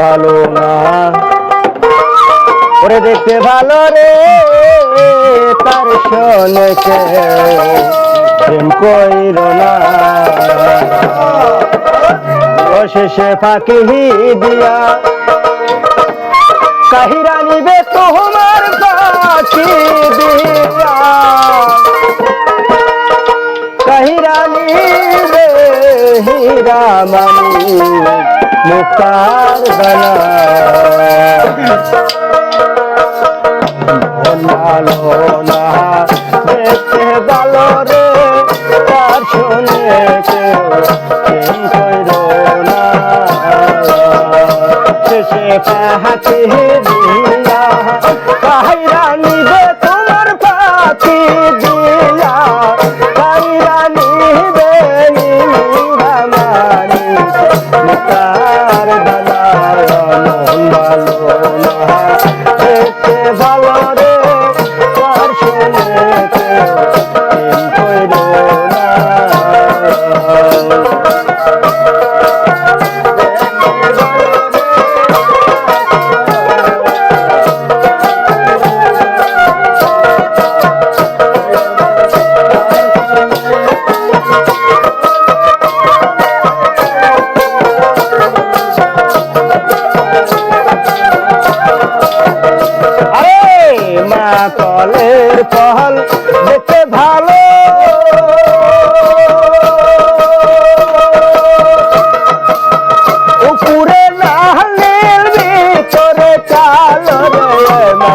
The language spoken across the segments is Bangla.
ভালো না। ওরে দেখতে ভালো রে, তার শোনে কেউ প্রেম কইর না। অশেষে ফাঁকি দিয়া কাহিরা নিবে তোমার পাখি দিয়া। কাহিরা নিবে হীরা মানি মুক্তার দানা ভালো না দেখতে ভালো রে তার শুনে শেষে পাহাতি দিয়া কাহিরা নিবে তোমার পাখি দিয়া তার কলের ফল যেতে ভালো। উপরে নাহলের ভিতরে চালো রে মা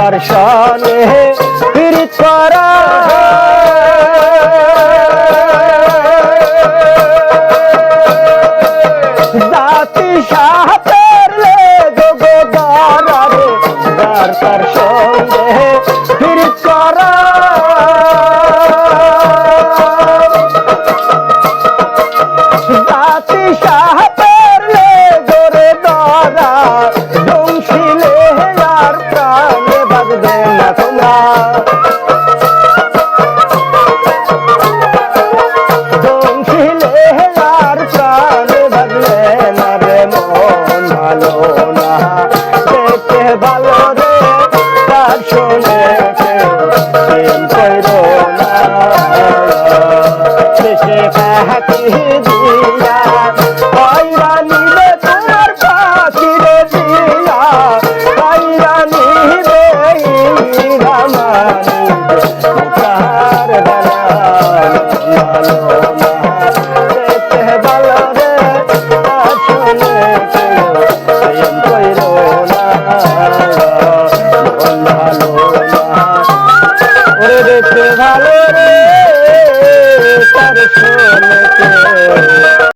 তার সনে পীড়িত করা